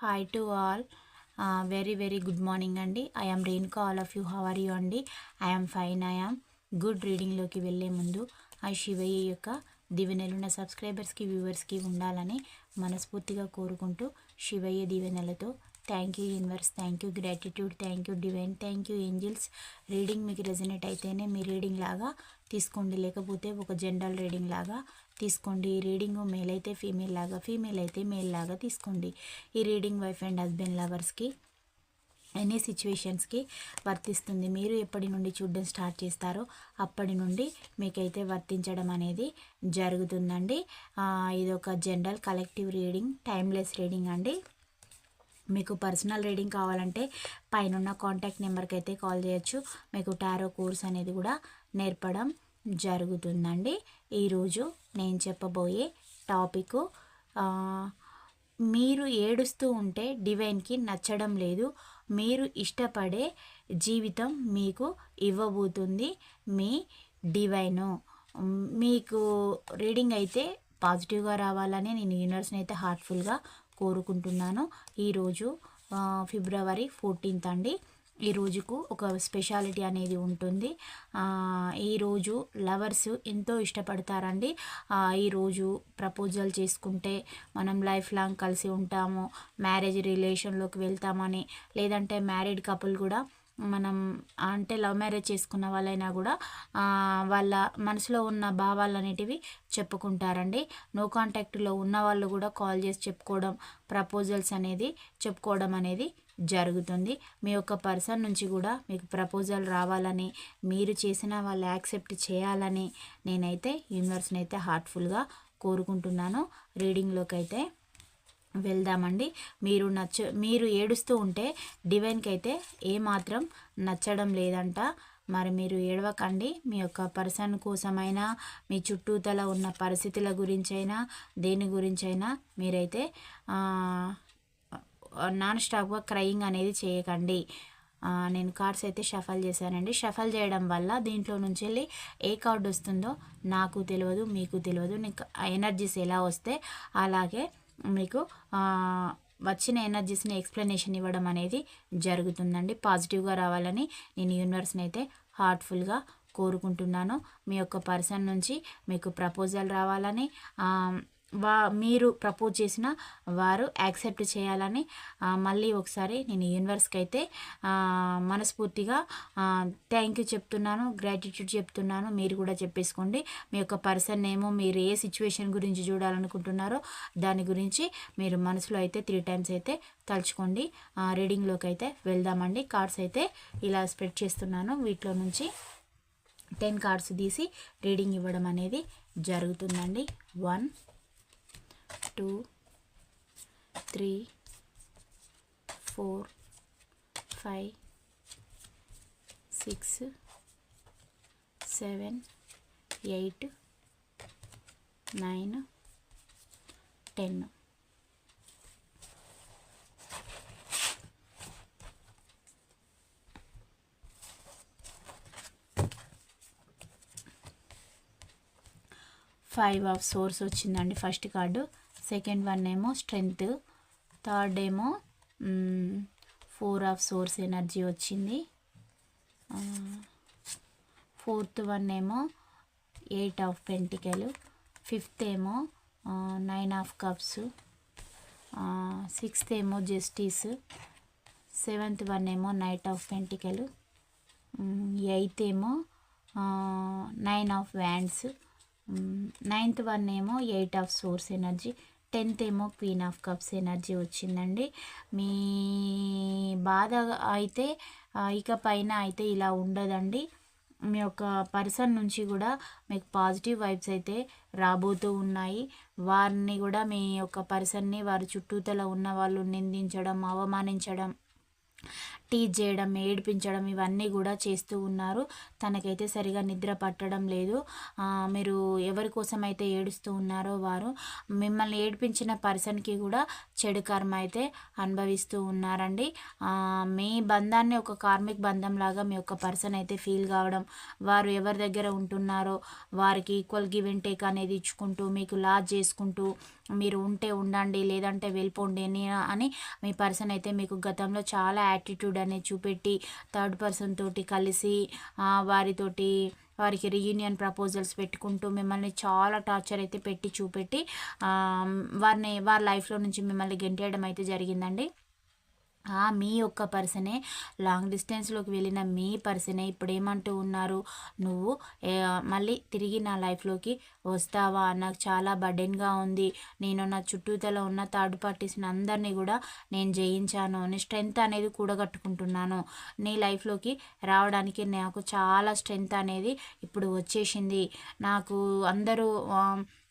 Hi to all very very good morning అండి. I'm Renuka all of you how are you అండి? I'm fine I'm good రీడింగ్లోకి వెళ్ళే ముందు ఆ శివయ్య యొక్క దివెనెలున్న సబ్స్క్రైబర్స్కి వ్యూవర్స్కి ఉండాలని మనస్ఫూర్తిగా కోరుకుంటూ శివయ్య దీవెనలతో thank you universe thank you gratitude thank you divine thank you angels reading మీకు రెజనేట్ అయితేనే మీ రీడింగ్ లాగా తీసుకోండి. లేకపోతే ఒక జనరల్ రీడింగ్ లాగా తీసుకోండి. ఈ రీడింగ్ మేల్ అయితే ఫీమేల్ లాగా ఫీమేల్ అయితే మేల్ లాగా తీసుకోండి. ఈ రీడింగ్ వైఫ్ అండ్ హస్బెండ్ లవర్స్కి ఎనీ సిచ్యువేషన్స్కి వర్తిస్తుంది. మీరు ఎప్పటి నుండి చూడడం స్టార్ట్ చేస్తారో అప్పటి నుండి మీకైతే వర్తించడం అనేది జరుగుతుందండి. ఇది ఒక general collective reading timeless reading అండి. మీకు పర్సనల్ రీడింగ్ కావాలంటే పైన కాంటాక్ట్ నెంబర్కి అయితే కాల్ చేయొచ్చు. మీకు టారో కోర్స్ అనేది కూడా నేర్పడం జరుగుతుందండి. ఈరోజు నేను చెప్పబోయే టాపిక్ మీరు ఏడుస్తూ ఉంటే డివైన్కి నచ్చడం లేదు. మీరు ఇష్టపడే జీవితం మీకు ఇవ్వబోతుంది. మీ డివైను. మీకు రీడింగ్ అయితే పాజిటివ్గా రావాలని నేను యూనివర్స్ని అయితే హార్ట్ఫుల్గా కోరుకుంటున్నాను. ఈరోజు ఫిబ్రవరి ఫోర్టీన్త్ అండి. ఈ రోజుకు ఒక స్పెషాలిటీ అనేది ఉంటుంది. ఈరోజు లవర్స్ ఎంతో ఇష్టపడతారండి. ఈరోజు ప్రపోజల్ చేసుకుంటే మనం లైఫ్ లాంగ్ కలిసి ఉంటాము. మ్యారేజ్ రిలేషన్లోకి వెళ్తామని లేదంటే మ్యారీడ్ కపుల్ కూడా మనం అంటే లవ్ మ్యారేజ్ చేసుకున్న వాళ్ళైనా కూడా వాళ్ళ మనసులో ఉన్న భావాలు అనేటివి చెప్పుకుంటారండి. నో కాంటాక్ట్లో ఉన్న వాళ్ళు కూడా కాల్ చేసి చెప్పుకోవడం ప్రపోజల్స్ అనేది చెప్పుకోవడం అనేది జరుగుతుంది. మీ యొక్క పర్సన్ నుంచి కూడా మీకు ప్రపోజల్ రావాలని మీరు చేసిన వాళ్ళు యాక్సెప్ట్ చేయాలని నేనైతే యూనివర్స్ని అయితే హార్ట్ఫుల్గా కోరుకుంటున్నాను. రీడింగ్లోకి అయితే వెళ్దామండి. మీరు నచ్చ మీరు ఏడుస్తూ ఉంటే డివైన్కి అయితే ఏమాత్రం నచ్చడం లేదంట. మరి మీరు ఏడవకండి. మీ యొక్క పర్సన్ కోసమైనా మీ చుట్టూతల ఉన్న పరిస్థితుల గురించైనా దేని గురించైనా మీరైతే నాన్ స్టాప్గా క్రయింగ్ అనేది చేయకండి. నేను కార్డ్స్ అయితే షఫల్ చేశానండి. షఫల్ చేయడం వల్ల దీంట్లో నుంచి వెళ్ళి ఏ కార్డు వస్తుందో నాకు తెలియదు మీకు తెలియదు. నీకు ఎనర్జీస్ ఎలా వస్తే అలాగే మీకు వచ్చిన ఎనర్జీస్ని ఎక్స్ప్లెనేషన్ ఇవ్వడం అనేది జరుగుతుందండి. పాజిటివ్గా రావాలని నేను యూనివర్స్ని అయితే హార్ట్ఫుల్గా కోరుకుంటున్నాను. మీ యొక్క పర్సన్ నుంచి మీకు ప్రపోజల్ రావాలని వా మీరు ప్రపోజ్ చేసిన వారు యాక్సెప్ట్ చేయాలని మళ్ళీ ఒకసారి నేను యూనివర్స్కి అయితే మనస్ఫూర్తిగా థ్యాంక్ యూ చెప్తున్నాను గ్రాటిట్యూడ్ చెప్తున్నాను మీరు కూడా చెప్పేసుకోండి. మీ యొక్క పర్సన్ ఏమో మీరు ఏ సిచ్యువేషన్ గురించి చూడాలనుకుంటున్నారో దాని గురించి మీరు మనసులో అయితే త్రీ టైమ్స్ అయితే తలుచుకోండి. రీడింగ్లోకి అయితే వెళ్దామండి. కార్డ్స్ అయితే ఇలా స్ప్రెడ్ చేస్తున్నాను. వీటిలో నుంచి టెన్ కార్డ్స్ తీసి రీడింగ్ ఇవ్వడం అనేది జరుగుతుందండి. One two three four five six seven eight nine ten. Five of swords వచ్చిందండి ఫస్ట్ కార్డు సెకండ్ వన్ ఏమో స్ట్రెంగ్త్. థర్డ్ ఏమో ఫోర్ ఆఫ్ సోర్స్ ఎనర్జీ వచ్చింది. ఫోర్త్ వన్ ఏమో ఎయిట్ ఆఫ్ పెంటికలు. ఫిఫ్త్ ఏమో నైన్ ఆఫ్ కప్స్. సిక్స్త్ ఏమో justice. Seventh one ఏమో knight of పెంటికలు. Eighth ఏమో nine of wands. Ninth one ఏమో eight of swords energy. Tenth ఏమో queen of cups energy వచ్చిందండి. మీ బాధ అయితే ఇక పైన అయితే ఇలా ఉండదండి. మీ యొక్క పర్సన్ నుంచి కూడా మీకు పాజిటివ్ వైబ్స్ అయితే రాబోతూ ఉన్నాయి. వారిని కూడా మీ యొక్క పర్సన్ని వారి చుట్టూతల ఉన్న వాళ్ళు నిందించడం అవమానించడం టీచ్ చేయడం ఏడిపించడం ఇవన్నీ కూడా చేస్తూ ఉన్నారు. తనకైతే సరిగా నిద్ర పట్టడం లేదు. మీరు ఎవరి కోసం అయితే ఏడుస్తూ ఉన్నారో వారు మిమ్మల్ని ఏడిపించిన పర్సన్కి కూడా చెడు కర్మ అయితే అనుభవిస్తూ ఉన్నారండి. మీ బంధాన్ని ఒక కార్మిక్ బంధం లాగా మీ యొక్క పర్సన్ అయితే ఫీల్ కావడం వారు ఎవరి దగ్గర ఉంటున్నారో వారికి ఈక్వల్ గివ్ అండ్ టేక్ అనేది ఇచ్చుకుంటూ మీకు లాజ్ చేసుకుంటూ మీరు ఉంటే ఉండండి లేదంటే వెళ్ళిపోండి అని మీ పర్సన్ అయితే మీకు గతంలో చాలా యాటిట్యూడ్ అనేది చూపెట్టి థర్డ్ పర్సన్ తోటి కలిసి వారితోటి వారికి రీయూనియన్ ప్రపోజల్స్ పెట్టుకుంటూ మిమ్మల్ని చాలా టార్చర్ అయితే పెట్టి చూపెట్టి వారిని వారి లైఫ్లో నుంచి మిమ్మల్ని గెంటేయడం అయితే జరిగిందండి. మీ యొక్క పర్సనే లాంగ్ డిస్టెన్స్లోకి వెళ్ళిన మీ పర్సనే ఇప్పుడు ఏమంటూ ఉన్నారు? నువ్వు మళ్ళీ తిరిగి నా లైఫ్లోకి వస్తావా? నాకు చాలా బర్డెన్గా ఉంది. నేను నా చుట్టూతల ఉన్న థర్డ్ పార్టీస్ని అందరినీ కూడా నేను జయించాను. నీ స్ట్రెంగ్త్ అనేది కూడగట్టుకుంటున్నాను. నీ లైఫ్లోకి రావడానికి నాకు చాలా స్ట్రెంగ్త్ అనేది ఇప్పుడు వచ్చేసింది. నాకు అందరూ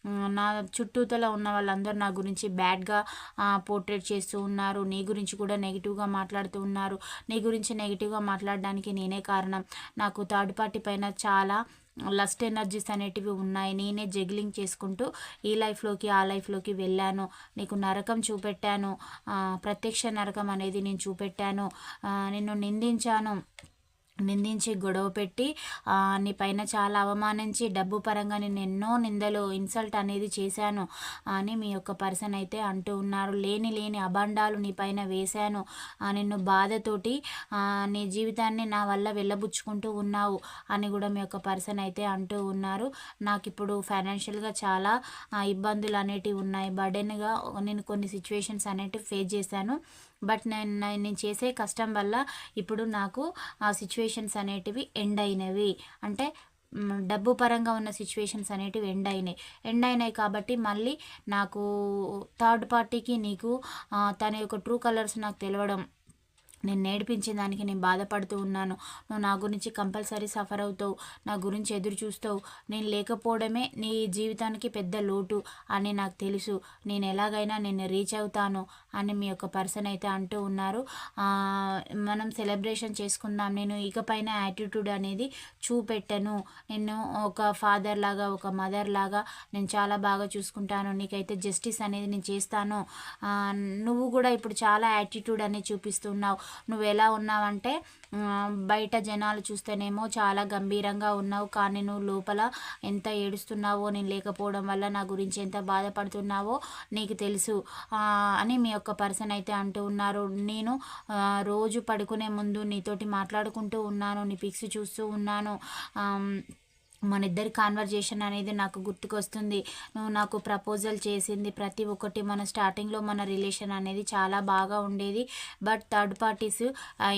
నా చుట్టూతల ఉన్న వాళ్ళందరూ నా గురించి బ్యాడ్గా పోర్ట్రేట్ చేస్తూ ఉన్నారు. నీ గురించి కూడా నెగిటివ్గా మాట్లాడుతూ ఉన్నారు. నీ గురించి నెగిటివ్గా మాట్లాడడానికి నేనే కారణం. నాకు థర్డ్ పార్టీ పైన చాలా లస్ట్ ఎనర్జీస్ అనేటివి ఉన్నాయి. నేనే జగ్లింగ్ చేసుకుంటూ ఈ లైఫ్లోకి ఆ లైఫ్లోకి వెళ్ళాను. నీకు నరకం చూపెట్టాను. ప్రత్యక్ష నరకం అనేది నేను చూపెట్టాను. నిన్ను నిందించాను. నిందించి గొడవ పెట్టి నీ పైన చాలా అవమానించి డబ్బు పరంగా నేను ఎన్నో నిందలు ఇన్సల్ట్ అనేది చేశాను అని మీ యొక్క పర్సన్ అయితే అంటూ ఉన్నారు. లేని లేని అబండాలు నీ పైన వేశాను. నిన్ను బాధతోటి నీ జీవితాన్ని నా వల్ల వెళ్ళబుచ్చుకుంటూ ఉన్నావు అని కూడా మీ యొక్క పర్సన్ అయితే అంటూ ఉన్నారు. నాకు ఇప్పుడు ఫైనాన్షియల్గా చాలా ఇబ్బందులు అనేటివి ఉన్నాయి. బర్డెన్గా నేను కొన్ని సిచ్యువేషన్స్ అనేటివి ఫేస్ చేశాను. బట్ నేను నేను చేసే కష్టం వల్ల ఇప్పుడు నాకు ఆ సిచ్యువేషన్స్ అనేటివి ఎండ్ అయినవి. అంటే డబ్బు పరంగా ఉన్న సిచ్యువేషన్స్ అనేటివి ఎండ్ అయినాయి. ఎండ్ అయినాయి కాబట్టి మళ్ళీ నాకు థర్డ్ పార్టీకి నీకు తన యొక్క ట్రూ కలర్స్ నాకు తెలవడం. నేను నేర్పించిన దానికి నేను బాధపడుతూ ఉన్నాను. నువ్వు నా గురించి కంపల్సరీ సఫర్ అవుతావు. నా గురించి ఎదురు చూస్తావు. నేను లేకపోవడమే నీ జీవితానికి పెద్ద లోటు అని నాకు తెలుసు. నేను ఎలాగైనా నేను రీచ్ అవుతాను అని మీ యొక్క పర్సన్ అయితే అంటూ ఉన్నారు. మనం సెలబ్రేషన్ చేసుకుందాం నేను ఇకపైన యాటిట్యూడ్ అనేది చూపెట్టను. నేను ఒక ఫాదర్ లాగా ఒక మదర్ లాగా నేను చాలా బాగా చూసుకుంటాను. నీకైతే జస్టిస్ అనేది నేను చేస్తాను. నువ్వు కూడా ఇప్పుడు చాలా యాటిట్యూడ్ అనేది చూపిస్తున్నావు నువ్వు ఎలా ఉన్నావంటే బయట జనాలు చూస్తేనేమో చాలా గంభీరంగా ఉన్నావు కానీ నువ్వు లోపల ఎంత ఏడుస్తున్నావో నేను లేకపోవడం వల్ల నా గురించి ఎంత బాధపడుతున్నావో నీకు తెలుసు అని మీ యొక్క పర్సన్ అయితే అంటూ ఉన్నారు. నేను రోజు పడుకునే ముందు నీతోటి మాట్లాడుకుంటూ ఉన్నాను నీ పిక్స్ చూస్తూ ఉన్నాను. మన ఇద్దరి కాన్వర్జేషన్ అనేది నాకు గుర్తుకొస్తుంది. నువ్వు నాకు ప్రపోజల్ చేసింది ప్రతి ఒక్కటి మన స్టార్టింగ్లో మన రిలేషన్ అనేది చాలా బాగా ఉండేది. బట్ థర్డ్ పార్టీస్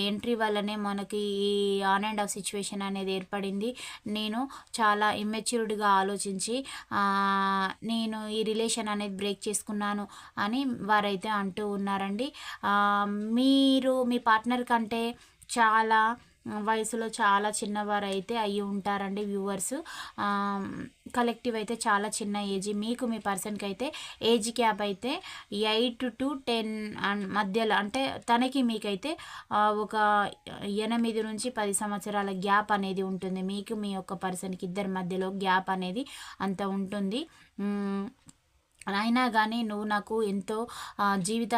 ఎంట్రీ వల్లనే మనకి ఈ ఆన్ అండ్ ఆఫ్ సిచ్యువేషన్ అనేది ఏర్పడింది. నేను చాలా ఇమ్మెచ్యూర్డ్గా ఆలోచించి నేను ఈ రిలేషన్ అనేది బ్రేక్ చేసుకున్నాను అని వారైతే అంటూ ఉన్నారండి. మీరు మీ పార్ట్నర్ కంటే చాలా వయసులో చాలా చిన్నవారు అయితే అయ్యి ఉంటారండి వ్యూవర్స్. కలెక్టివ్ అయితే చాలా చిన్న ఏజ్. మీకు మీ పర్సన్కి అయితే ఏజ్ క్యాప్ అయితే ఎయిట్ టు టెన్ మధ్యలో అంటే తనకి మీకైతే ఒక ఎనిమిది నుంచి పది సంవత్సరాల గ్యాప్ అనేది ఉంటుంది. మీకు మీ యొక్క పర్సన్కి ఇద్దరి మధ్యలో గ్యాప్ అనేది అంత ఉంటుంది. అయినా కానీ నువ్వు నాకు ఎంతో జీవిత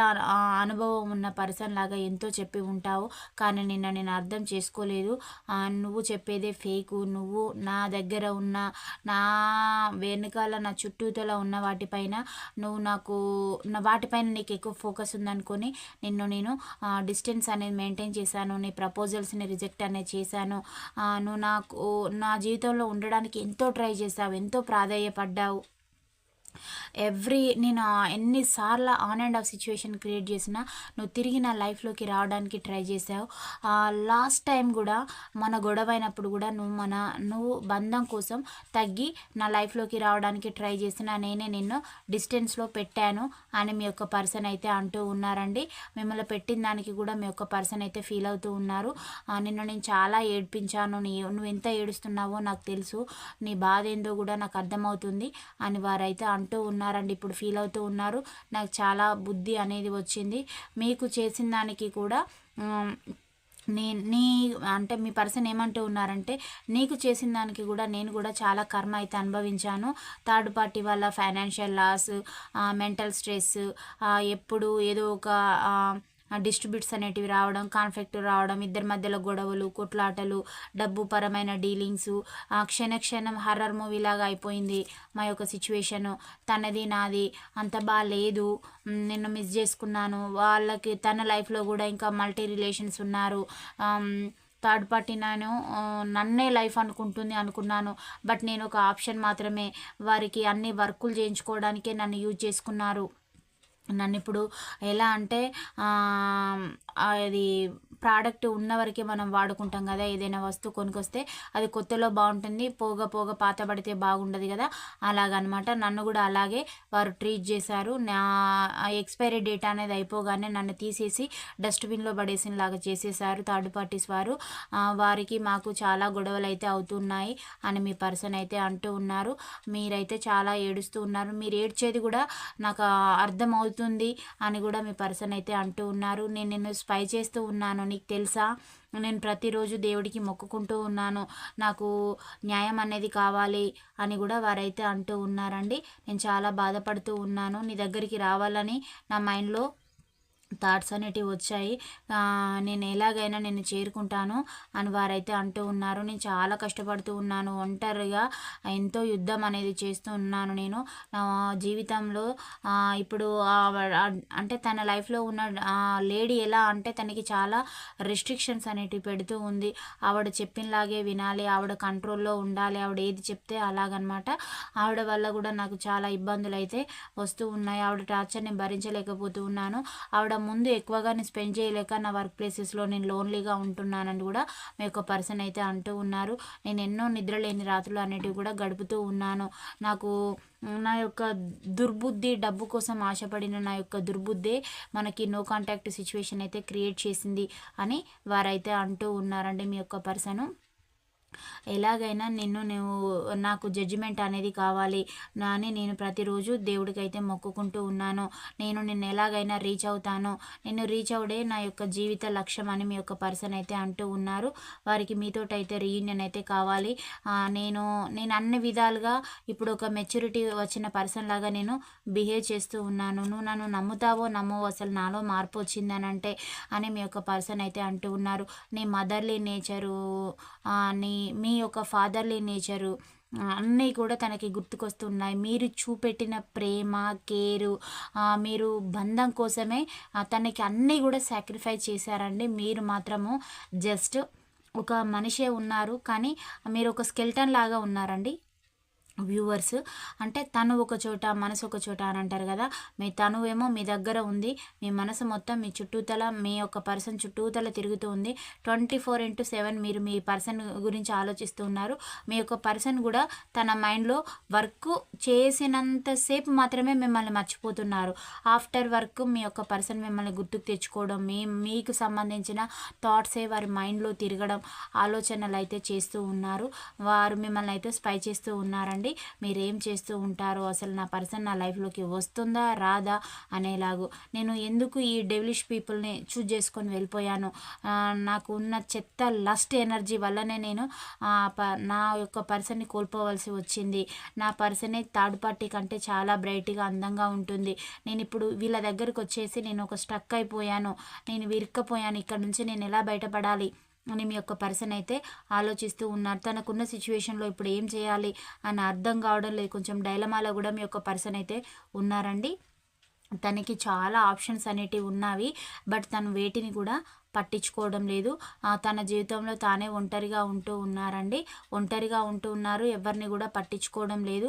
అనుభవం ఉన్న పర్సన్ లాగా ఎంతో చెప్పి ఉంటావు. కానీ నిన్న నేను అర్థం చేసుకోలేదు. నువ్వు చెప్పేదే ఫేకు. నువ్వు నా దగ్గర ఉన్న నా వెనుకాల నా చుట్టూతల ఉన్న వాటిపైన నువ్వు నాకు వాటిపైన నీకు ఎక్కువ ఫోకస్ ఉందనుకొని నిన్ను నేను డిస్టెన్స్ అనేది మెయింటైన్ చేశాను. నీ ప్రపోజల్స్ని రిజెక్ట్ అనేది చేశాను. నువ్వు నాకు నా జీవితంలో ఉండడానికి ఎంతో ట్రై చేసావు ఎంతో ప్రాధాన్యపడ్డావు. ఎవ్రీ నేను ఎన్నిసార్లు on and off situation create చేసినా నువ్వు తిరిగి నా లైఫ్లోకి రావడానికి ట్రై చేసావు. లాస్ట్ టైం కూడా మన గొడవ అయినప్పుడు కూడా నువ్వు మన నువ్వు బంధం కోసం తగ్గి నా లైఫ్లోకి రావడానికి ట్రై చేసిన నేనే నిన్ను డిస్టెన్స్లో పెట్టాను అని మీ యొక్క పర్సన్ అయితే అంటూ ఉన్నారండి. మిమ్మల్ని పెట్టిన దానికి కూడా మీ యొక్క పర్సన్ అయితే ఫీల్ అవుతూ ఉన్నారు. నిన్ను నేను చాలా ఏడ్పించాను. నీ నువ్వు ఎంత ఏడుస్తున్నావో నాకు తెలుసు. నీ బాధ ఏందో కూడా నాకు అర్థమవుతుంది అని వారైతే అంటూ ఉన్నారండి ఇప్పుడు ఫీల్ అవుతూ ఉన్నారు. నాకు చాలా బుద్ధి అనేది వచ్చింది. మీకు చేసిన దానికి కూడా నీ నీ అంటే మీ పర్సన్ ఏమంటూ ఉన్నారంటే నీకు చేసిన దానికి కూడా నేను కూడా చాలా కర్మ అయితే అనుభవించాను. థర్డ్ పార్టీ వల్ల ఫైనాన్షియల్ లాస్ మెంటల్ స్ట్రెస్ ఎప్పుడు ఏదో ఒక డిస్ట్రిబ్యూట్స్ అనేటివి రావడం కాన్ఫ్లిక్ట్ రావడం ఇద్దరి మధ్యలో గొడవలు కొట్లాటలు డబ్బు పరమైన డీలింగ్స్ క్షణ క్షణం హర్రర్ మూవీ లాగా అయిపోయింది మా యొక్క సిచ్యువేషను. తనది నాది అంత బాగాలేదు నిన్ను మిస్ చేసుకున్నాను. వాళ్ళకి తన లైఫ్లో కూడా ఇంకా మల్టీ రిలేషన్స్ ఉన్నారు. థర్డ్ పార్టీ నేను నన్నే లైఫ్ అనుకుంటుంది అనుకున్నాను. బట్ నేను ఒక ఆప్షన్ మాత్రమే వారికి అన్ని వర్కులు చేయించుకోవడానికే నన్ను యూజ్ చేసుకున్నారు. నన్ను ఇప్పుడు ఎలా అంటే అది ప్రోడక్ట్ ఉన్న వరకే మనం వాడుకుంటాం కదా ఏదైనా వస్తువు కొనుకొస్తే అది కొత్తలో బాగుంటుంది పోగ పోగ పాత పడితే బాగుండదు కదా అలాగనమాట. నన్ను కూడా అలాగే వారు ట్రీట్ చేశారు. నా ఎక్స్పైరీ డేట్ అనేది అయిపోగానే నన్ను తీసేసి డస్ట్బిన్లో పడేసిన లాగా చేసేసారు థర్డ్ పార్టీస్ వారు. వారికి మాకు చాలా గొడవలు అయితే అవుతున్నాయి అని మీ పర్సన్ అయితే అంటూ ఉన్నారు. మీరైతే చాలా ఏడుస్తూ ఉన్నారు. మీరు ఏడ్చేది కూడా నాకు అర్థమవుతుంది అని కూడా మీ పర్సన్ అయితే అంటూ ఉన్నారు. నేను నిన్ను స్పై చేస్తూ ఉన్నాను నీకు తెలుసా? నేను ప్రతిరోజు దేవుడికి మొక్కుకుంటూ ఉన్నాను. నాకు న్యాయం అనేది కావాలి అని కూడా వారైతే అంటూ ఉన్నారండి. నేను చాలా బాధపడుతూ ఉన్నాను. నీ దగ్గరికి రావాలని నా మైండ్లో థాట్స్ అనేటివి వచ్చాయి. నేను ఎలాగైనా నేను చేరుకుంటాను అని వారైతే అంటూ ఉన్నారు. నేను చాలా కష్టపడుతూ ఉన్నాను. ఒంటరిగా ఎంతో యుద్ధం అనేది చేస్తూ ఉన్నాను నేను. నా జీవితంలో ఇప్పుడు అంటే తన లైఫ్లో ఉన్న లేడీ ఎలా అంటే తనకి చాలా రెస్ట్రిక్షన్స్ అనేటివి పెడుతూ ఉంది. ఆవిడ చెప్పినలాగే వినాలి ఆవిడ కంట్రోల్లో ఉండాలి ఆవిడ ఏది చెప్తే అలాగనమాట. ఆవిడ వల్ల కూడా నాకు చాలా ఇబ్బందులు అయితే వస్తూ ఉన్నాయి. ఆవిడ టార్చర్ని భరించలేకపోతూ ఉన్నాను. ఆవిడ ముందు ఎక్కువగా నేను స్పెండ్ చేయలేక నా వర్క్ ప్లేసెస్లో నేను లోన్లీగా ఉంటున్నానని కూడా మీ యొక్క పర్సన్ అయితే అంటూ ఉన్నారు. నేను ఎన్నో నిద్ర లేని రాత్రులు అనేటివి కూడా గడుపుతూ ఉన్నాను. నాకు నా యొక్క దుర్బుద్ధి డబ్బు కోసం ఆశపడిన నా యొక్క దుర్బుద్ధే మనకి నో కాంటాక్ట్ సిచ్యువేషన్ అయితే క్రియేట్ చేసింది అని వారైతే అంటూ ఉన్నారండి మీ యొక్క పర్సను. ఎలాగైనా నిన్ను నువ్వు నాకు జడ్జిమెంట్ అనేది కావాలి అని నేను ప్రతిరోజు దేవుడికైతే మొక్కుకుంటూ ఉన్నాను. నేను నిన్ను ఎలాగైనా రీచ్ అవుతాను. నిన్ను రీచ్ అవడే నా యొక్క జీవిత లక్ష్యం అని మీ యొక్క పర్సన్ అయితే అంటూ ఉన్నారు. వారికి మీతోటైతే రీయూనియన్ అయితే కావాలి. నేను నేను అన్ని విధాలుగా ఇప్పుడు ఒక మెచ్యూరిటీ వచ్చిన పర్సన్ లాగా నేను బిహేవ్ చేస్తూ ఉన్నాను. నువ్వు నన్ను నమ్ముతావో నమ్మవో అసలు నాలో మార్పు వచ్చిందని అంటే అని మీ యొక్క పర్సన్ అయితే అంటూ ఉన్నారు. నీ మదర్లీ నేచరు నీ మీ యొక్క ఫాదర్లీ నేచరు అన్నీ కూడా తనకి గుర్తుకొస్తున్నాయి. మీరు చూపెట్టిన ప్రేమ కేరు మీరు బంధం కోసమే తనకి అన్నీ కూడా సాక్రిఫైస్ చేశారండి. మీరు మాత్రము జస్ట్ ఒక మనిషే ఉన్నారు. కానీ మీరు ఒక స్కెల్టన్ లాగా ఉన్నారండి. వ్యూవర్స్. అంటే తను ఒక చోట మనసు ఒక చోట అని అంటారు కదా. మీ తను ఏమో మీ దగ్గర ఉంది. మీ మనసు మొత్తం మీ చుట్టూతల మీ యొక్క పర్సన్ చుట్టూతల తిరుగుతూ ఉంది. ట్వంటీ ఫోర్ ఇంటూ సెవెన్ మీరు మీ పర్సన్ గురించి ఆలోచిస్తూ ఉన్నారు. మీ యొక్క పర్సన్ కూడా తన మైండ్లో వర్క్ చేసినంతసేపు మాత్రమే మిమ్మల్ని మర్చిపోతున్నారు. ఆఫ్టర్ వర్క్ మీ యొక్క పర్సన్ మిమ్మల్ని గుర్తుకు తెచ్చుకోవడం మీ మీకు సంబంధించిన థాట్సే వారి మైండ్లో తిరగడం ఆలోచనలు అయితే చేస్తూ ఉన్నారు. వారు మిమ్మల్ని అయితే స్పై చేస్తూ ఉన్నారండి. చెప్పండి. మీరు ఏం చేస్తూ ఉంటారో అసలు నా పర్సన్ నా లైఫ్లోకి వస్తుందా రాదా అనేలాగు. నేను ఎందుకు ఈ డెవిలిష్ పీపుల్ని చూజ్ చేసుకొని వెళ్ళిపోయాను? నాకు ఉన్న చెత్త లస్ట్ ఎనర్జీ వల్లనే నేను నా యొక్క పర్సన్ని కోల్పోవలసి వచ్చింది. నా పర్సనే థర్డ్ పార్టీ కంటే చాలా బ్రైట్గా అందంగా ఉంటుంది. నేను ఇప్పుడు వీళ్ళ దగ్గరకు వచ్చేసి నేను ఒక స్టక్ అయిపోయాను. నేను విరిక్కపోయాను. ఇక్కడ నుంచి నేను ఎలా బయటపడాలి? అని మీ యొక్క పర్సన్ అయితే ఆలోచిస్తూ ఉన్నారు. తనకున్న సిచ్యువేషన్లో ఇప్పుడు ఏం చేయాలి అని అర్థం కావడం లేదు. కొంచెం డైలమాలో కూడా మీ యొక్క పర్సన్ అయితే ఉన్నారండి. తనకి చాలా ఆప్షన్స్ అనేటివి ఉన్నవి. బట్ తను వేటిని కూడా పట్టించుకోవడం లేదు. తన జీవితంలో తానే ఒంటరిగా ఉంటూ ఉన్నారండి. ఒంటరిగా ఉంటూ ఉన్నారు. ఎవరిని కూడా పట్టించుకోవడం లేదు.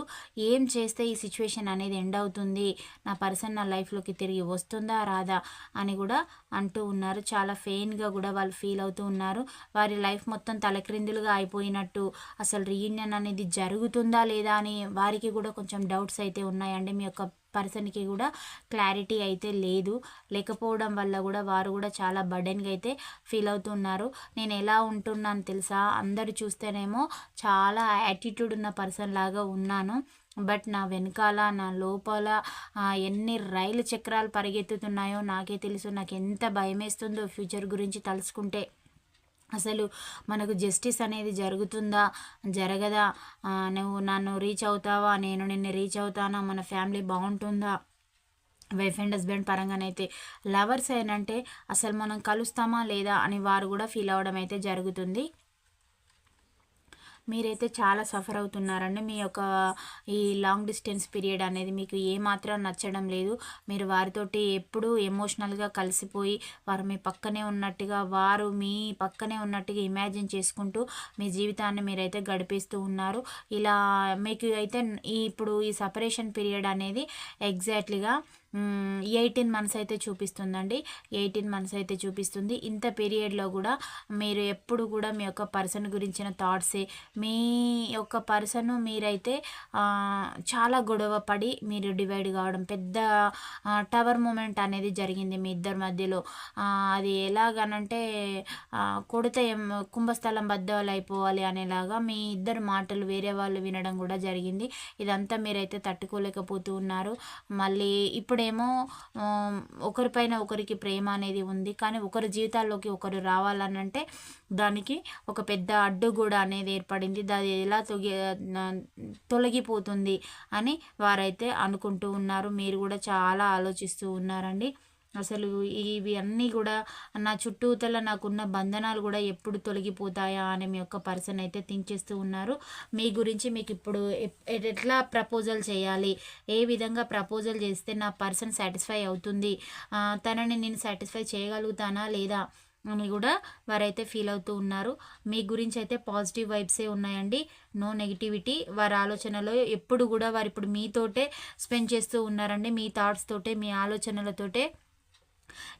ఏం చేస్తే ఈ సిచ్యువేషన్ అనేది ఎండ్ అవుతుంది? నా పర్సన్ నా లైఫ్లోకి తిరిగి వస్తుందా రాదా అని కూడా అంటూ ఉన్నారు. చాలా ఫెయిన్గా కూడా వాళ్ళు ఫీల్ అవుతూ ఉన్నారు. వారి లైఫ్ మొత్తం తలక్రిందులుగా అయిపోయినట్టు అసలు రీయూనియన్ అనేది జరుగుతుందా లేదా అని వారికి కూడా కొంచెం డౌట్స్ అయితే ఉన్నాయండి. మీ యొక్క పర్సన్కి కూడా క్లారిటీ అయితే లేదు. లేకపోవడం వల్ల కూడా వారు కూడా చాలా బర్డెన్గా అయితే ఫీల్ అవుతున్నారు. నేను ఎలా ఉంటున్నాను తెలుసా? అందరు చూస్తేనేమో చాలా యాటిట్యూడ్ ఉన్న పర్సన్ లాగా ఉన్నాను. బట్ నా వెనకాల నా లోపల ఎన్ని రైలు చక్రాలు పరిగెత్తుతున్నాయో నాకే తెలుసు. నాకు ఎంత భయమేస్తుందో ఫ్యూచర్ గురించి తలుసుకుంటే. అసలు మనకు జస్టిస్ అనేది జరుగుతుందా? జరగదా? నువ్వు నన్ను రీచ్ అవుతావా? నేను నిన్ను రీచ్ అవుతానా? మన ఫ్యామిలీ బాగుంటుందా? వైఫ్ అండ్ హస్బెండ్ పరంగానైతే లవర్స్ అయినంటే అసలు మనం కలుస్తామా లేదా అని వారు కూడా ఫీల్ అవ్వడం అయితే జరుగుతుంది. మీరైతే చాలా సఫర్ అవుతున్నారండి. మీ యొక్క ఈ లాంగ్ డిస్టెన్స్ పీరియడ్ అనేది మీకు ఏమాత్రం నచ్చడం లేదు. మీరు వారితోటి ఎప్పుడూ ఎమోషనల్గా కలిసిపోయి వారు మీ పక్కనే ఉన్నట్టుగా వారు మీ పక్కనే ఉన్నట్టుగా ఇమాజిన్ చేసుకుంటూ మీ జీవితాన్ని మీరైతే గడిపిస్తూ ఉన్నారు. ఇలా మీకు అయితే ఈ ఇప్పుడు ఈ సపరేషన్ పీరియడ్ అనేది ఎగ్జాక్ట్లీగా ఎయిటీన్ మంత్స్ అయితే చూపిస్తుందండి. ఎయిటీన్ మంత్స్ అయితే చూపిస్తుంది. ఇంత పీరియడ్లో కూడా మీరు ఎప్పుడు కూడా మీ యొక్క పర్సన్ గురించిన థాట్సే మీ యొక్క పర్సన్ మీరైతే చాలా గొడవ పడి మీరు డివైడ్ కావడం పెద్ద టవర్ మూమెంట్ అనేది జరిగింది మీ ఇద్దరి మధ్యలో. అది ఎలాగనంటే కొడితే కుంభస్థలం బద్దలు అయిపోవాలి అనేలాగా మీ ఇద్దరు మాటలు వేరే వాళ్ళు వినడం కూడా జరిగింది. ఇదంతా మీరైతే తట్టుకోలేకపోతూ ఉన్నారు. మళ్ళీ ఇప్పుడు ఇప్పుడేమో ఒకరిపైన ఒకరికి ప్రేమ అనేది ఉంది. కానీ ఒకరి జీవితాల్లోకి ఒకరు రావాలనంటే దానికి ఒక పెద్ద అడ్డు కూడా అనేది ఏర్పడింది. దాని ఎలా తొగి తొలగిపోతుంది అని వారైతే అనుకుంటూ ఉన్నారు. మీరు కూడా చాలా ఆలోచిస్తూ ఉన్నారండి. అసలు ఇవి అన్నీ కూడా నా చుట్టూతల నాకున్న బంధనాలు కూడా ఎప్పుడు తొలగిపోతాయా అని మీ యొక్క పర్సన్ అయితే థింక్ చేస్తూ ఉన్నారు. మీ గురించి మీకు ఇప్పుడు ఎట్లా ప్రపోజల్ చేయాలి? ఏ విధంగా ప్రపోజల్ చేస్తే నా పర్సన్ సాటిస్ఫై అవుతుంది? తనని నేను సాటిస్ఫై చేయగలుగుతానా లేదా అని కూడా వారైతే ఫీల్ అవుతూ ఉన్నారు. మీ గురించి అయితే పాజిటివ్ వైబ్సే ఉన్నాయండి. నో నెగిటివిటీ వారి ఆలోచనలో ఎప్పుడు కూడా వారు ఇప్పుడు మీతోటే స్పెండ్ చేస్తూ ఉన్నారండి. మీ థాట్స్ తోటే మీ ఆలోచనలతోటే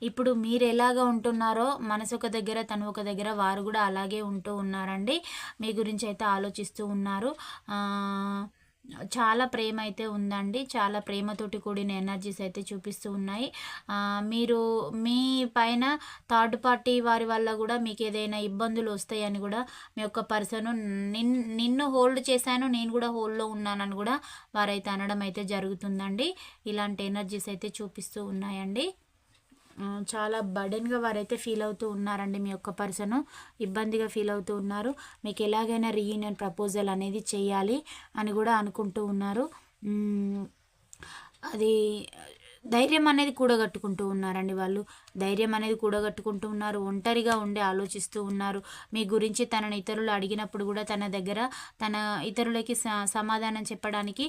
ఇప్పుడు మీరు ఎలాగ ఉంటున్నారో మనసు ఒక దగ్గర తను ఒక దగ్గర వారు కూడా అలాగే ఉంటూ ఉన్నారండి. మీ గురించి అయితే ఆలోచిస్తూ ఉన్నారు. చాలా ప్రేమ అయితే ఉందండి. చాలా ప్రేమతోటి కూడిన ఎనర్జీస్ అయితే చూపిస్తూ ఉన్నాయి. మీరు మీ పైన థర్డ్ పార్టీ వారి వల్ల కూడా మీకు ఏదైనా ఇబ్బందులు వస్తాయని కూడా మీ యొక్క పర్సన్ నిన్ నిన్ను హోల్డ్ చేశాను నేను కూడా హోల్డ్లో ఉన్నానని కూడా వారైతే అనడం అయితే జరుగుతుందండి. ఇలాంటి ఎనర్జీస్ అయితే చూపిస్తూ ఉన్నాయండి. చాలా బర్డెన్గా వారైతే ఫీల్ అవుతూ ఉన్నారండి మీ యొక్క పర్సన్ ఇబ్బందిగా ఫీల్ అవుతూ ఉన్నారు. మీకు ఎలాగైనా రీయూనియన్ ప్రపోజల్ అనేది చేయాలి అని కూడా అనుకుంటూ ఉన్నారు. అది ధైర్యం అనేది కూడగట్టుకుంటూ ఉన్నారండి వాళ్ళు. ధైర్యం అనేది కూడగట్టుకుంటూ ఉన్నారు ఒంటరిగా ఉండి ఆలోచిస్తూ ఉన్నారు. మీ గురించి తనని ఇతరులు అడిగినప్పుడు కూడా తన దగ్గర తన ఇతరులకి సమాధానం చెప్పడానికి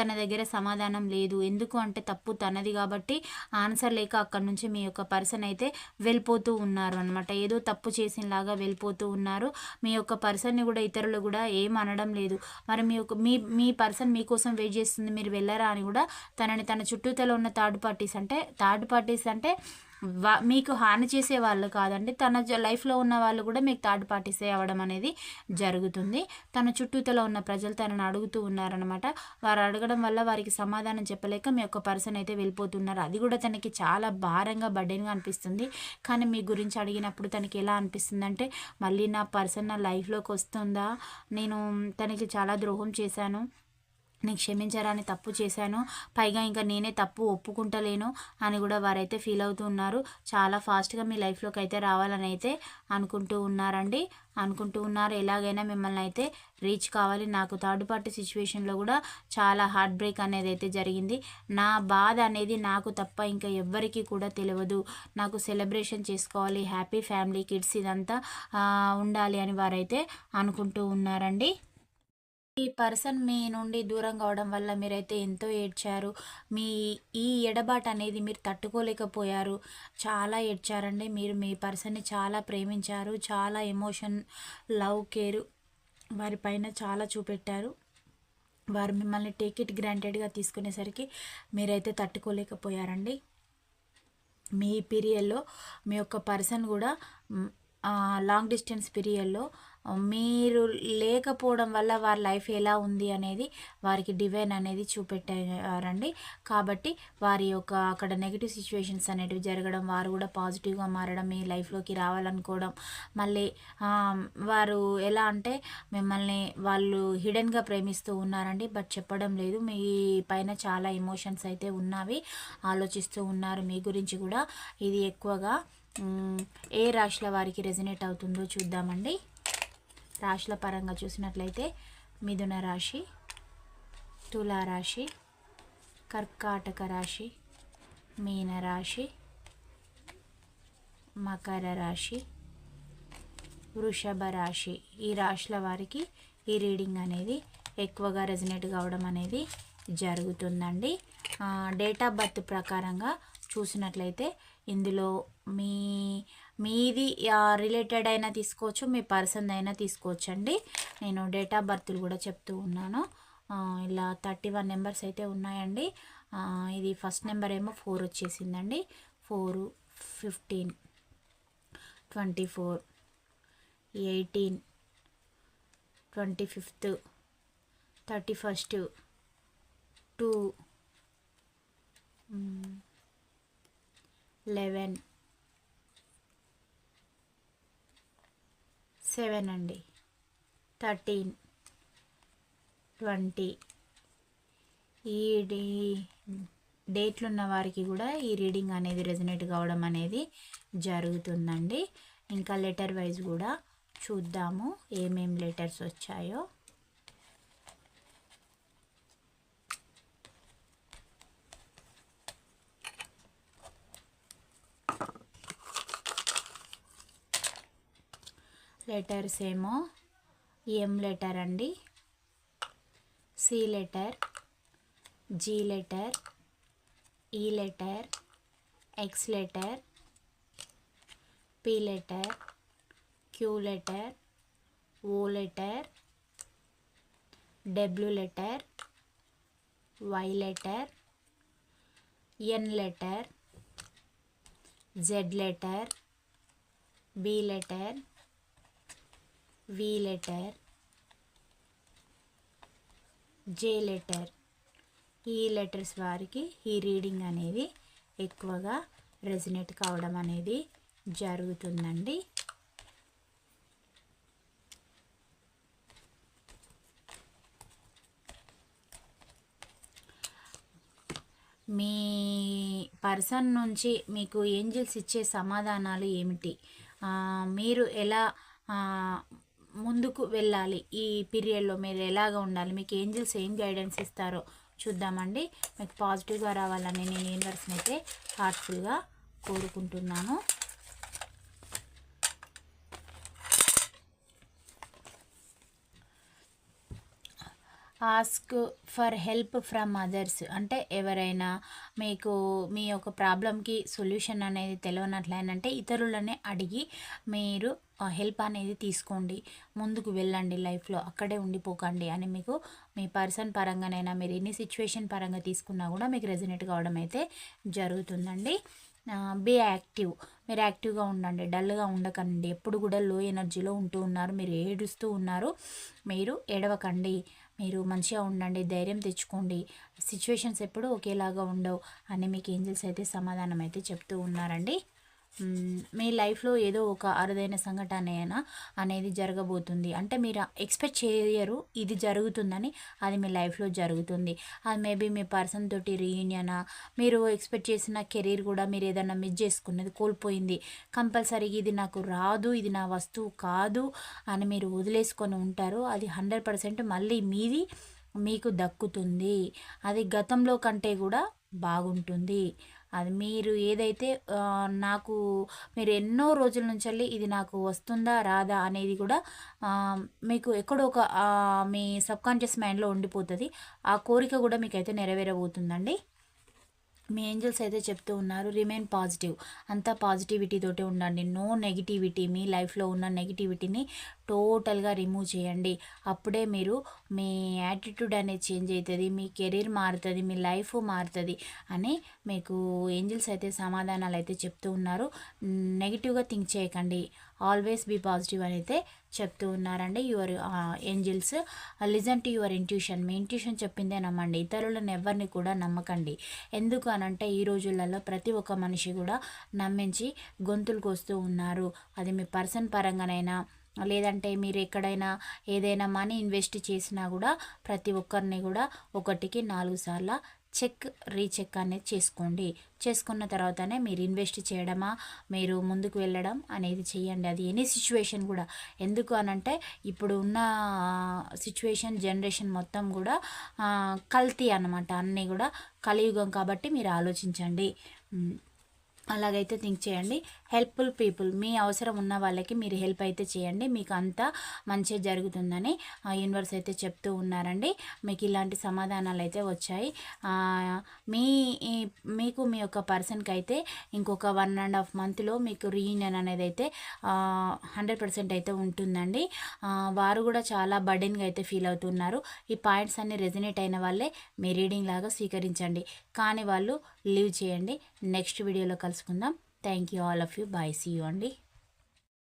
తన దగ్గర సమాధానం లేదు. ఎందుకు అంటే తప్పు తనది కాబట్టి ఆన్సర్ లేక అక్కడి నుంచి మీ యొక్క పర్సన్ అయితే వెళ్ళిపోతూ ఉన్నారు అనమాట ఏదో తప్పు చేసినలాగా వెళ్ళిపోతూ ఉన్నారు. మీ యొక్క పర్సన్ని కూడా ఇతరులు కూడా ఏం అనడం లేదు. మరి మీ యొక్క మీ మీ పర్సన్ మీకోసం వెయిట్ చేస్తుంది మీరు వెళ్ళరా అని కూడా తనని తన చుట్టూతలో ఉన్న థర్డ్ పార్టీస్ అంటే థర్డ్ పార్టీస్ అంటే మీకు హాని చేసే వాళ్ళు కాదండి. తన లైఫ్లో ఉన్న వాళ్ళు కూడా మీకు థర్డ్ పార్టీసే అవ్వడం అనేది జరుగుతుంది. తన చుట్టూతలో ఉన్న ప్రజలు తనను అడుగుతూ ఉన్నారనమాట వారు అడగడం వల్ల వారికి సమాధానం చెప్పలేక మీ యొక్క పర్సన్ అయితే వెళ్ళిపోతున్నారు. అది కూడా తనకి చాలా భారంగా బర్డెన్గా అనిపిస్తుంది. కానీ మీ గురించి అడిగినప్పుడు తనకి ఎలా అనిపిస్తుంది అంటే మళ్ళీ నా పర్సన్ నా లైఫ్లోకి వస్తుందా? నేను తనకి చాలా ద్రోహం చేశాను. నేను క్షమించరాని తప్పు చేశాను. పైగా ఇంకా నేనే తప్పు ఒప్పుకుంటలేను అని కూడా వారైతే ఫీల్ అవుతూ ఉన్నారు. చాలా ఫాస్ట్గా మీ లైఫ్లోకి అయితే రావాలని అయితే అనుకుంటూ ఉన్నారండి. అనుకుంటూ ఉన్నారు. ఎలాగైనా మిమ్మల్ని అయితే రీచ్ కావాలి. నాకు థర్డ్ పార్టీ సిచ్యువేషన్లో కూడా చాలా హార్ట్ బ్రేక్ అనేది అయితే జరిగింది. నా బాధ అనేది నాకు తప్ప ఇంకా ఎవ్వరికీ కూడా తెలియదు నాకు సెలబ్రేషన్ చేసుకోవాలి. హ్యాపీ ఫ్యామిలీ కిడ్స్ ఇదంతా ఉండాలి అని వారైతే అనుకుంటూ ఉన్నారండి. ఈ పర్సన్ మీ నుండి దూరం కావడం వల్ల మీరైతే ఎంతో ఏడ్చారు. మీ ఈ ఎడబాటు అనేది మీరు తట్టుకోలేకపోయారు. చాలా ఏడ్చారండి. మీరు మీ పర్సన్ని చాలా ప్రేమించారు. చాలా ఎమోషన్ లవ్ కేరు వారిపైన చాలా చూపెట్టారు. వారు మిమ్మల్ని టేక్ ఇట్ గ్రాంటెడ్గా తీసుకునేసరికి మీరైతే తట్టుకోలేకపోయారండి. మీ పీరియడ్లో మీ యొక్క పర్సన్ కూడా లాంగ్ డిస్టెన్స్ పీరియడ్లో మీరు లేకపోవడం వల్ల వారి లైఫ్ ఎలా ఉంది అనేది వారికి డివైన్ అనేది చూపెట్టారండి. కాబట్టి వారి యొక్క అక్కడ నెగిటివ్ సిచ్యువేషన్స్ అనేటివి జరగడం వారు కూడా పాజిటివ్గా మారడం మీ లైఫ్లోకి రావాలనుకోవడం మళ్ళీ వారు ఎలా అంటే మిమ్మల్ని వాళ్ళు హిడెన్గా ప్రేమిస్తూ ఉన్నారండి బట్ చెప్పడం లేదు. మీ పైన చాలా ఎమోషన్స్ అయితే ఉన్నవి ఆలోచిస్తూ ఉన్నారు. మీ గురించి కూడా ఇది ఎక్కువగా ఏ రాశుల వారికి రెజినేట్ అవుతుందో చూద్దామండి. రాశుల పరంగా చూసినట్లయితే మిథున రాశి తులారాశి కర్కాటక రాశి మీనరాశి మకర రాశి వృషభ రాశి. ఈ రాశుల వారికి ఈ రీడింగ్ అనేది ఎక్కువగా రెజినేట్ కావడం అనేది జరుగుతుందండి. డేట్ ఆఫ్ బర్త్ ప్రకారంగా చూసినట్లయితే ఇందులో మీ మీది రిలేటెడ్ అయినా తీసుకోవచ్చు మీ పర్సన్ అయినా తీసుకోవచ్చు అండి నేను డేట్ ఆఫ్ బర్త్లు కూడా చెప్తూ ఉన్నాను. ఇలా థర్టీ వన్ నెంబర్స్ అయితే ఉన్నాయండి. ఇది ఫస్ట్ నెంబర్ ఏమో ఫోర్ వచ్చేసిందండి. Four fifteen twenty four eighteen twenty fifth thirty first two eleven. Seven అండి. థర్టీన్. ట్వంటీ. ఈ డేట్లు ఉన్న వారికి కూడా ఈ రీడింగ్ అనేది రెజనేట్ కావడం అనేది జరుగుతుందండి. ఇంకా లెటర్ వైజ్ కూడా చూద్దాము ఏమేం లెటర్స్ వచ్చాయో. లెటర్స్ ఏమో ఎం లెటర్ అండి? C letter G letter E letter X letter P letter Q letter O letter W letter Y letter N letter Z letter B letter V letter J letter ఈ letters వారికి ఈ reading అనేది ఎక్కువగా resonate కావడం అనేది జరుగుతుందండి. మీ person నుంచి మీకు ఏంజిల్స్ ఇచ్చే సమాధానాలు ఏమిటి? మీరు ఎలా ముందుకు వెళ్ళాలి ఈ పీరియడ్లో. మీరు ఎలాగ ఉండాలి? మీకు ఏంజిల్స్ ఏం గైడెన్స్ ఇస్తారో చూద్దామండి. మీకు పాజిటివ్గా రావాలని నేను యూనివర్స్ని అయితే హార్ట్ఫుల్గా కోరుకుంటున్నాను. Ask for help from others. అంటే ఎవరైనా మీకు మీ యొక్క ప్రాబ్లంకి సొల్యూషన్ అనేది తెలియనట్లయినంటే ఇతరులనే అడిగి మీరు హెల్ప్ అనేది తీసుకోండి. ముందుకు వెళ్ళండి లైఫ్లో అక్కడే ఉండిపోకండి అని మీకు మీ పర్సన్ పరంగానైనా మీరు ఎన్ని సిచ్యువేషన్ పరంగా తీసుకున్నా కూడా మీకు రెజినేట్ కావడం అయితే జరుగుతుందండి. Be active. మీరు యాక్టివ్గా ఉండండి డల్గా ఉండకండి. ఎప్పుడు కూడా లో ఎనర్జీలో ఉంటూ ఉన్నారు. మీరు ఏడుస్తూ ఉన్నారు. మీరు ఏడవకండి. మీరు మంచిగా ఉండండి ధైర్యం తెచ్చుకోండి. సిచ్యువేషన్స్ ఎప్పుడు ఒకేలాగా ఉండవు అని మీకు ఏంజల్స్ అయితే సమాధానం అయితే చెప్తూ ఉన్నారండి. మీ లైఫ్లో ఏదో ఒక అరుదైన సంఘటన అయినా అనేది జరగబోతుంది. అంటే మీరు ఎక్స్పెక్ట్ చేయరు ఇది జరుగుతుందని అది మీ లైఫ్లో జరుగుతుంది. అది మేబీ మీ పర్సన్ తోటి రీయూనియనా? మీరు ఎక్స్పెక్ట్ చేసిన కెరీర్ కూడా మీరు ఏదైనా మిస్ చేసుకున్నది కోల్పోయింది. కంపల్సరీగా ఇది నాకు రాదు ఇది నా వస్తువు కాదు అని మీరు వదిలేసుకొని ఉంటారు. అది హండ్రెడ్ పర్సెంట్ మళ్ళీ మీది మీకు దక్కుతుంది. అది గతంలో కంటే కూడా బాగుంటుంది. అది మీరు ఏదైతే నాకు మీరు ఎన్నో రోజుల నుంచి ఇది నాకు వస్తుందా రాదా అనేది కూడా మీకు ఎక్కడో ఒక మీ సబ్కాన్షియస్ మైండ్లో ఉండిపోతుంది. ఆ కోరిక కూడా మీకైతే నెరవేరబోతుందండి. మీ ఏంజల్స్ అయితే చెప్తూ ఉన్నారు రిమైన్ పాజిటివ్. అంతా పాజిటివిటీతోటే ఉండండి. No negativity. మీ లైఫ్లో ఉన్న నెగిటివిటీని టోటల్గా రిమూవ్ చేయండి. అప్పుడే మీరు మీ యాటిట్యూడ్ అనేది చేంజ్ అవుతుంది మీ కెరీర్ మారుతుంది మీ లైఫ్ మారుతుంది అని మీకు ఏంజల్స్ అయితే సమాధానాలు అయితే చెప్తూ ఉన్నారు. నెగిటివ్గా థింక్ చేయకండి. ఆల్వేస్ బీ పాజిటివ్ అని అయితే చెప్తూ ఉన్నారండి. Your angels listen to your intuition. Me intuition చెప్పిందే నమ్మండి. ఇతరులను ఎవరిని కూడా నమ్మకండి. ఎందుకు అనంటే ఈ రోజులలో ప్రతి ఒక్క మనిషి కూడా నమ్మించి గొంతులకు వస్తూ ఉన్నారు. అది మీ పర్సన్ పరంగానైనా లేదంటే మీరు ఎక్కడైనా ఏదైనా మనీ ఇన్వెస్ట్ చేసినా కూడా ప్రతి ఒక్కరిని కూడా ఒకటికి నాలుగు సార్లు చెక్ రీచెక్ అనేది చేసుకోండి. చేసుకున్న తర్వాతనే మీరు ఇన్వెస్ట్ చేయడమా మీరు ముందుకు వెళ్ళడం అనేది చేయండి అది ఎనీ సిచ్యువేషన్ కూడా. ఎందుకు అనంటే ఇప్పుడు ఉన్న సిచ్యువేషన్ జనరేషన్ మొత్తం కూడా కల్తీ అనమాట అన్నీ కూడా కలియుగం కాబట్టి మీరు ఆలోచించండి. అలాగైతే థింక్ చేయండి. Helpful people. మీ అవసరం ఉన్న వాళ్ళకి మీరు హెల్ప్ అయితే చేయండి. మీకు అంతా మంచి జరుగుతుందని యూనివర్స్ అయితే చెప్తూ ఉన్నారండి. మీకు ఇలాంటి సమాధానాలు అయితే వచ్చాయి. మీ మీకు మీ యొక్క పర్సన్కి అయితే ఇంకొక వన్ అండ్ హాఫ్ మంత్లో మీకు రీయూనియన్ అనేది అయితే హండ్రెడ్ పర్సెంట్ అయితే ఉంటుందండి. వారు కూడా చాలా బర్డెన్గా అయితే ఫీల్ అవుతున్నారు. ఈ పాయింట్స్ అన్ని రెజినేట్ అయిన వాళ్ళే మీ రీడింగ్ లాగా స్వీకరించండి. కానీ వాళ్ళు లీవ్ చేయండి. నెక్స్ట్ వీడియోలో కలుసుకుందాం. Thank you all of you bye see you అండి